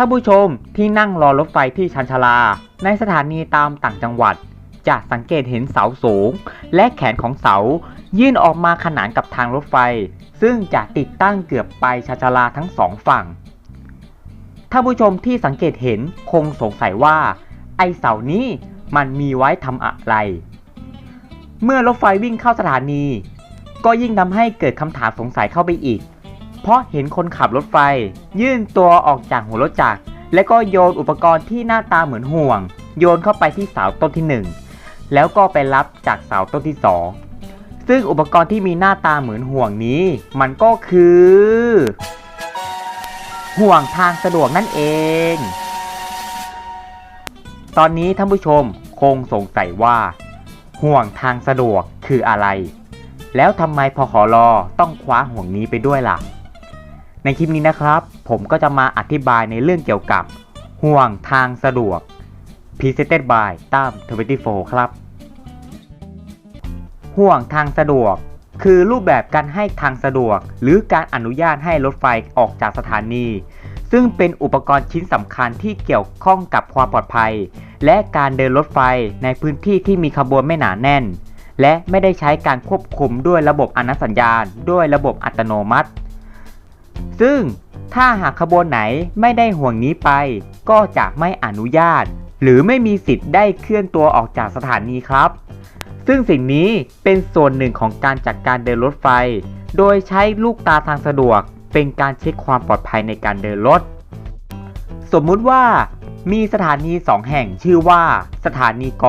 ท่านผู้ชมที่นั่งรอรถไฟที่ชันชาลา ในสถานีตามต่างจังหวัด จะสังเกตเห็นเสาสูง และแขนของเสา ยื่นออกมาขนานกับทางรถไฟ ซึ่งจะติดตั้งเกือบไปชันชาลาทั้งสองฝั่งท่านผู้ชมที่สังเกตเห็นคงสงสัยว่า ไอเสานี้มันมีไว้ทำอะไร เมื่อรถไฟวิ่งเข้าสถานี ก็ยิ่งทำให้เกิดคำถามสงสัยเข้าไปอีก เพราะเห็นคนขับรถไฟ ยื่นตัวออกจากหัวรถจักร และก็โยนอุปกรณ์ที่หน้าตาเหมือนห่วง โยนเข้าไปที่เสาต้นที่ 1 แล้วก็ไปรับจากเสาต้นที่ 2 ซึ่งอุปกรณ์ที่มีหน้าตาเหมือนห่วงนี้ มันก็คือ ห่วงทางสะดวกนั่นเอง ตอนนี้ท่านผู้ชมคงสงสัยว่า ห่วงทางสะดวกคืออะไรแล้วทำไมพอขอรอต้องคว้าห่วงนี้ไปด้วยล่ะ ในคลิปนี้นะครับ ผมก็จะมาอธิบายในเรื่องเกี่ยวกับ ห่วงทางสะดวก Presented by ตั้ม24 ครับ ห่วงทางสะดวก คือรูปแบบการให้ทางสะดวก หรือการอนุญาตให้รถไฟออกจากสถานี ซึ่งเป็นอุปกรณ์ชิ้นสำคัญที่เกี่ยวข้องกับความปลอดภัย และการเดินรถไฟในพื้นที่ที่มีขบวนไม่หนาแน่น และไม่ได้ใช้การควบคุมด้วยระบบอนุสัญญาณ ด้วยระบบอัตโนมัติ ซึ่งถ้าหากขบวนไหนไม่ได้ห่วงนี้ไป ก็จะไม่อนุญาต หรือไม่มีสิทธิ์ได้เคลื่อนตัวออกจากสถานีครับ ซึ่งสิ่งนี้เป็นส่วนหนึ่งของการจัดการเดินรถไฟ โดยใช้ลูกตาทางสะดวก เป็นการเช็คความปลอดภัยในการเดินรถ สมมุติว่ามีสถานีสองแห่งชื่อว่า สถานีก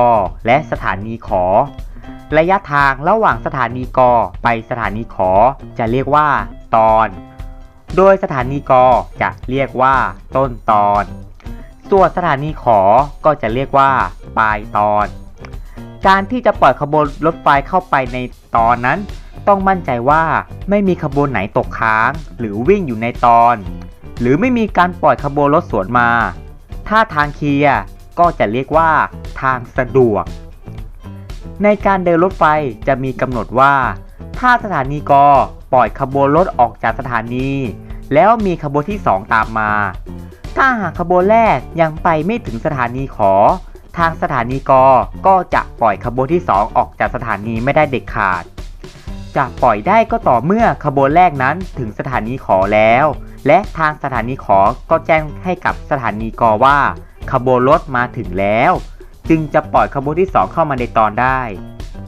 และสถานีขอ ระยะทางระหว่างสถานีกไปสถานีขอ จะเรียกว่า ตอน โดยสถานีกจะเรียกว่าต้นตอน ส่วนสถานีขอก็จะเรียกว่าปลายตอน การที่จะปล่อยขบวนรถไฟเข้าไปในตอนนั้น ต้องมั่นใจว่าไม่มีขบวนไหนตกค้าง หรือวิ่งอยู่ในตอน หรือไม่มีการปล่อยขบวนรถสวนมา ถ้าทางเคลียร์ก็จะเรียกว่าทางสะดวก ในการเดินรถไฟจะมีกำหนดว่า ถ้าสถานีก ปล่อยขบวนรถออกจากสถานี แล้วมีขบวนที่ 2 ตามมา ถ้าหากขบวนแรกยังไปไม่ถึงสถานีขอ ทางสถานีกก็จะปล่อยขบวนที่ 2 ออกจากสถานีไม่ได้เด็ดขาด จะปล่อยได้ก็ต่อเมื่อขบวนแรกนั้นถึงสถานีขอแล้ว และทางสถานีขอก็แจ้งให้กับสถานีกว่า ขบวนรถมาถึงแล้ว จึงจะปล่อยขบวนที่ 2 เข้ามาในตอนได้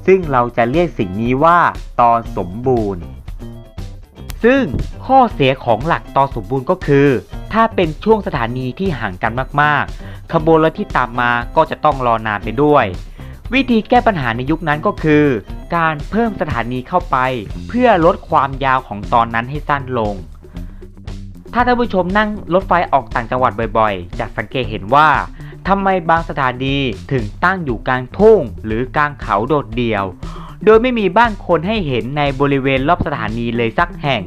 ซึ่งเราจะเรียกสิ่งนี้ว่าตอนสมบูรณ์ ซึ่งข้อเสียของหลักตอสมบูรณ์ก็คือ ถ้าเป็นช่วงสถานีที่ห่างกันมากๆ ขบวนรถที่ตามมาก็จะต้องรอนานไปด้วย วิธีแก้ปัญหาในยุคนั้นก็คือ การเพิ่มสถานีเข้าไป เพื่อลดความยาวของตอนนั้นให้สั้นลง ถ้าท่านผู้ชมนั่งรถไฟออกต่างจังหวัดบ่อยๆ จะสังเกตเห็นว่าทำไมบางสถานีถึงตั้งอยู่กลางทุ่งหรือกลางเขาโดดเดี่ยว โดยไม่มีบ้านคนให้เห็นในบริเวณรอบสถานีเลยสักแห่ง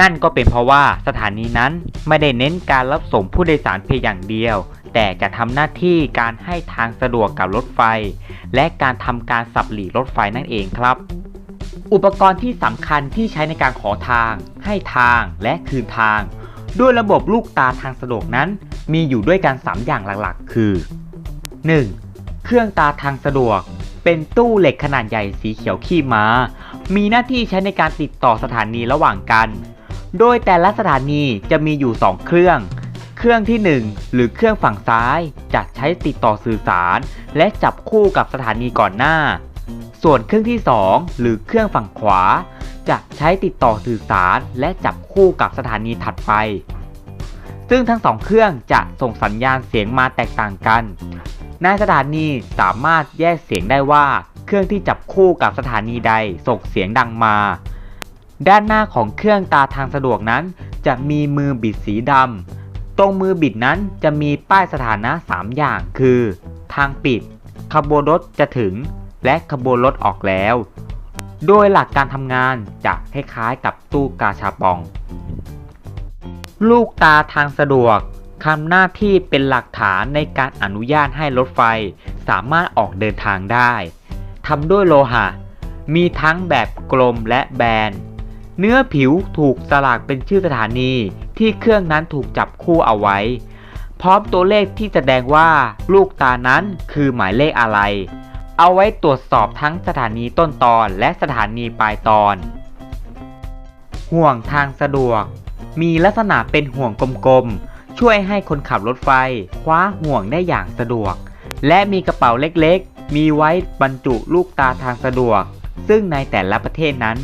นั่นก็เป็นเพราะว่าสถานีนั้นไม่ได้เน้นการรับส่งผู้โดยสารเพียงอย่างเดียว แต่จะทำหน้าที่การให้ทางสะดวกกับรถไฟ และการทำการสับหลีรถไฟนั่นเองครับ อุปกรณ์ที่สำคัญที่ใช้ในการขอทาง ให้ทางและคืนทาง ด้วยระบบลูกตาทางสะดวกนั้น มีอยู่ด้วยกัน 3 อย่างหลักๆ คือ 1. เครื่องตาทางสะดวก เป็นตู้เหล็กขนาดใหญ่สีเขียวขี้ม้า มีหน้าที่ใช้ในการติดต่อสถานีระหว่างกัน โดยแต่ละสถานีจะมีอยู่ 2 เครื่อง เครื่องที่ 1 หรือเครื่องฝั่งซ้ายจะใช้ติดต่อสื่อสาร และจับคู่กับสถานีก่อนหน้า ส่วนเครื่องที่ 2 หรือเครื่องฝั่งขวา จะใช้ติดต่อสื่อสาร และจับคู่กับสถานีถัดไปซึ่งทั้งสองเครื่องจะส่งสัญญาณเสียงมาแตกต่างกัน ในสถานีสามารถแยกเสียงได้ว่า เครื่องที่จับคู่กับสถานีใดส่งเสียงดังมา ด้านหน้าของเครื่องตาทางสะดวกนั้น จะมีมือบิดสีดำตรงมือบิดนั้นจะมีป้ายสถานะ 3 อย่างคือ ทางปิด ขบวนรถจะถึง และขบวนรถออกแล้ว โดยหลักการทำงานจะคล้ายๆกับตู้กาชาปอง ลูกตาทางสะดวก ทำหน้าที่เป็นหลักฐานในการอนุญาตให้รถไฟสามารถออกเดินทางได้ทำด้วยโลหะ มีทั้งแบบกลมและแบน เนื้อผิวถูกสลากเป็นชื่อสถานีที่เครื่องนั้นถูกจับคู่เอาไว้ พร้อมตัวเลขที่แสดงว่าลูกตานั้นคือหมายเลขอะไร เอาไว้ตรวจสอบทั้งสถานีต้นตอนและสถานีปลายตอน ห่วงทางสะดวก มีลักษณะเป็นห่วงกลมๆ ช่วยให้คนขับรถไฟคว้าห่วงได้อย่างสะดวก และมีกระเป๋าเล็กๆ มีไว้บรรจุลูกตาทางสะดวก ซึ่งในแต่ละประเทศนั้น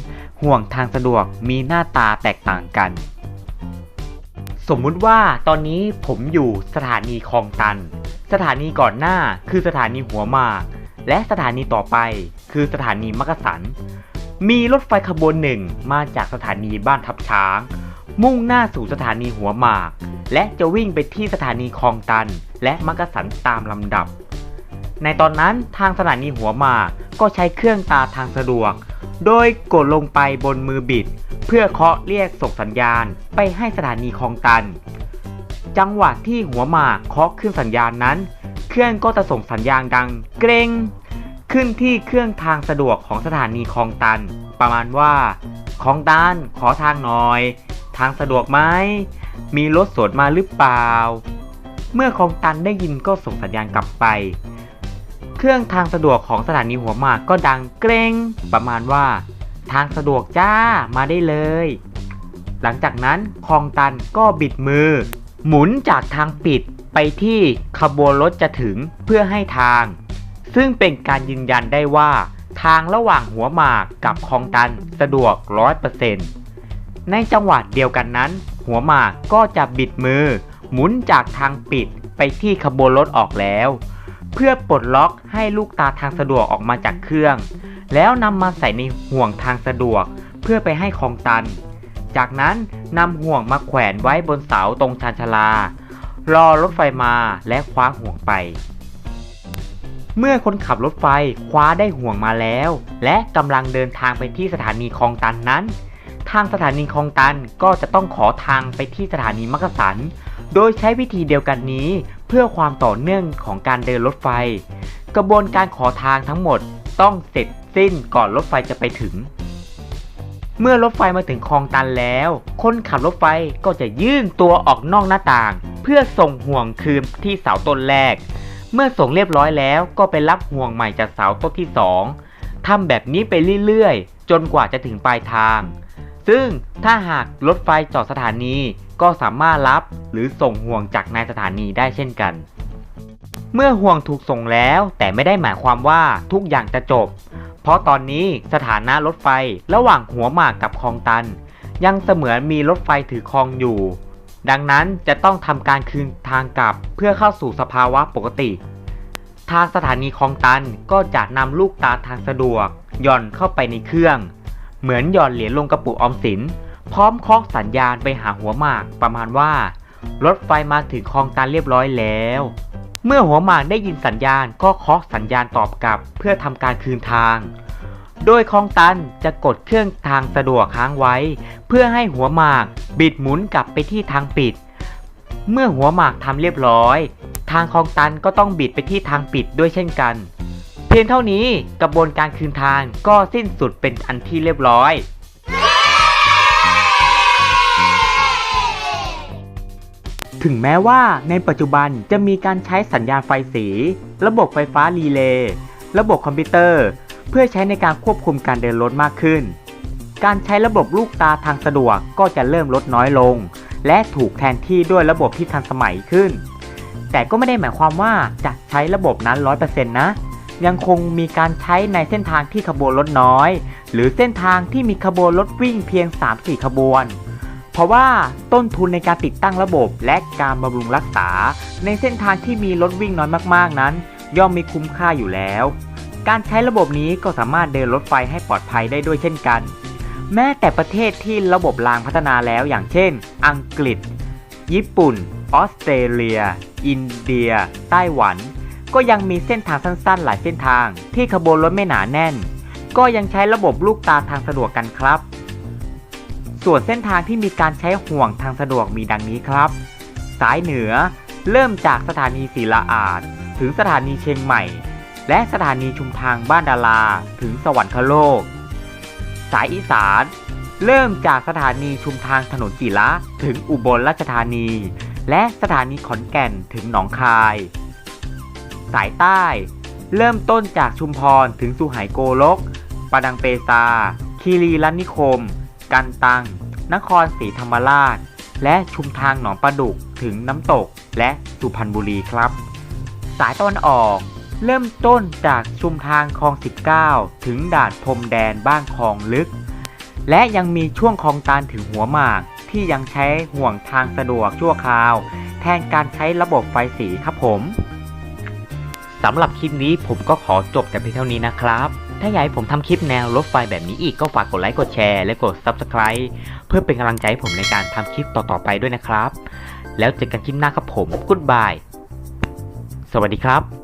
ห่วงทางสะดวกมีหน้าตาแตกต่างกัน สมมุติว่าตอนนี้ผมอยู่สถานีคลองตัน สถานีก่อนหน้าคือสถานีหัวหมาก และสถานีต่อไปคือสถานีมักกะสัน มีรถไฟขบวนหนึ่งมาจากสถานีบ้านทับช้าง มุ่งหน้าสู่สถานีหัวหมาก และจะวิ่งไปที่สถานีคลองตัน และมักกะสันตามลำดับ ในตอนนั้นทางสถานีหัวหมากก็ใช้เครื่องตาทางสะดวก โดยกดลงไปบนมือบิด เพื่อเคาะเรียกส่งสัญญาณไปให้สถานีคลองตัน จังหวะที่หัวหมากเคาะขึ้นสัญญาณนั้น เครื่องก็จะส่งสัญญาณดังเกรงขึ้นที่เครื่องทางสะดวกของสถานีคลองตัน ประมาณว่าคลองตันขอทางหน่อย ทางสะดวกไหม มีรถสวนมาหรือเปล่า เมื่อคลองตันได้ยินก็ส่งสัญญาณกลับไป เครื่องทางสะดวกของสถานีหัวหมากก็ดังเกรงประมาณว่า ทางสะดวกจ้ามาได้เลย หลังจากนั้นคลองตันก็บิดมือ หมุนจากทางปิดไปที่ขบวนรถจะถึงเพื่อให้ทาง ซึ่งเป็นการยืนยันได้ว่า ทางระหว่างหัวหมากกับคลองตันสะดวก100% ในจังหวะเดียวกันนั้น หัวหมากก็จะบิดมือ หมุนจากทางปิดไปที่ขบวนรถออกแล้ว เพื่อปลดล็อกให้ลูกตาทางสะดวกออกมาจากเครื่อง แล้วนำมาใส่ในห่วงทางสะดวกเพื่อไปให้คลองตัน จากนั้นนำห่วงมาแขวนไว้บนเสาตรงชานชาลา รอรถไฟมาและคว้าห่วงไป เมื่อคนขับรถไฟคว้าได้ห่วงมาแล้ว และกำลังเดินทางไปที่สถานีคลองตันนั้น ทางสถานีคลองตันก็จะต้องขอทางไปที่สถานีมักกะสัน โดยใช้วิธีเดียวกันนี้ เพื่อความต่อเนื่องของการเดินรถไฟ กระบวนการขอทางทั้งหมดต้องเสร็จสิ้นก่อนรถไฟจะไปถึง เมื่อรถไฟมาถึงคลองตันแล้ว คนขับรถไฟก็จะยื่นตัวออกนอกหน้าต่าง เพื่อส่งห่วงคืนที่เสาต้นแรก เมื่อส่งเรียบร้อยแล้วก็ไปรับห่วงใหม่จากเสาต้นที่สองทำแบบนี้ไปเรื่อยๆ จนกว่าจะถึงปลายทาง ซึ่งถ้าหากรถไฟจอดสถานีก็สามารถรับหรือส่งห่วงจากนายสถานีได้เช่นกัน เมื่อห่วงถูกส่งแล้วแต่ไม่ได้หมายความว่าทุกอย่างจะจบ เพราะตอนนี้สถานะรถไฟระหว่างหัวหมากกับคลองตัน ยังเสมือนมีรถไฟถือครองอยู่ ดังนั้นจะต้องทำการคืนทางกลับเพื่อเข้าสู่สภาวะปกติ ทางสถานีคลองตันก็จะนำลูกตาทางสะดวกย่อนเข้าไปในเครื่อง เหมือนหย่อนเหรียญลงกระปุกออมสิน พร้อมเคาะสัญญาณไปหาหัวหมากประมาณว่า รถไฟมาถึงคลองตันเรียบร้อยแล้ว เมื่อหัวหมากได้ยินสัญญาณก็เคาะสัญญาณตอบกลับ เพื่อทำการคืนทาง โดยคลองตันจะกดเครื่องทางสะดวกค้างไว้ เพื่อให้หัวหมากบิดหมุนกลับไปที่ทางปิด เมื่อหัวหมากทำเรียบร้อย ทางคลองตันก็ต้องบิดไปที่ทางปิดด้วยเช่นกัน พียงเท่านี้กระบวนการคืนทางก็สิ้นสุดเป็นอันที่เรียบร้อยถึงแม้ว่าในปัจจุบันจะมีการใช้สัญญาณไฟสี ระบบไฟฟ้ารีเลย์ ระบบคอมพิวเตอร์ เพื่อใช้ในการควบคุมการเดินรถมากขึ้น การใช้ระบบลูกตาทางสะดวกก็จะเริ่มลดน้อยลง และถูกแทนที่ด้วยระบบที่ทันสมัยขึ้น แต่ก็ไม่ได้หมายความว่าจะใช้ระบบนั้น 100%นะ ยังคงมีการใช้ในเส้นทางที่ขบวนรถน้อย หรือเส้นทางที่มีขบวนรถวิ่งเพียง 3-4 ขบวน เพราะว่าต้นทุนในการติดตั้งระบบและการบำรุงรักษา ในเส้นทางที่มีรถวิ่งน้อยมากๆนั้น ย่อมมีคุ้มค่าอยู่แล้ว การใช้ระบบนี้ก็สามารถเดินรถไฟให้ปลอดภัยได้ด้วยเช่นกัน แม้แต่ประเทศที่ระบบรางพัฒนาแล้วอย่างเช่น อังกฤษ ญี่ปุ่น ออสเตรเลีย อินเดีย ไต้หวัน ก็ยังมีเส้นทางสั้นๆ หลายเส้นทาง ที่ขบวนรถไม่หนาแน่น ก็ยังใช้ระบบลูกตาทางสะดวกกันครับ ส่วนเส้นทางที่มีการใช้ห่วงทางสะดวกมีดังนี้ครับ สายเหนือ เริ่มจากสถานีศรีละอาดถึงสถานีเชียงใหม่ และสถานีชุมทางบ้านดาราถึงสวรรคโลก สายอีสานเริ่มจากสถานีชุมทางถนนจิระถึงอุบลราชธานี และสถานีขอนแก่นถึงหนองคาย สายใต้ เริ่มต้นจากชุมพรถึงสุไหงโกลกปดังเปซา คีรีรัตนิคม กันตัง นครศรีธรรมราช และชุมทางหนองประดุกถึงน้ำตกและสุพรรณบุรีครับ สายตะวันออกเริ่มต้นจากชุมทางคลอง 19 ถึงด่านพรมแดนบ้านคลองลึก และยังมีช่วงคลองตาลถึงหัวหมาก ที่ยังใช้ห่วงทางสะดวกชั่วคราว แทนการใช้ระบบไฟสีครับผม สำหรับคลิปนี้ผมก็ขอจบแต่เพียงเท่านี้นะครับ ถ้าอยากให้ผมทำคลิปแนวรถไฟแบบนี้อีกก็ฝากกดไลค์กดแชร์และกด Subscribe เพื่อเป็นกำลังใจให้ผมในการทำคลิปต่อๆไปด้วยนะครับ แล้วเจอกันคลิปหน้าครับผม Goodbye สวัสดีครับ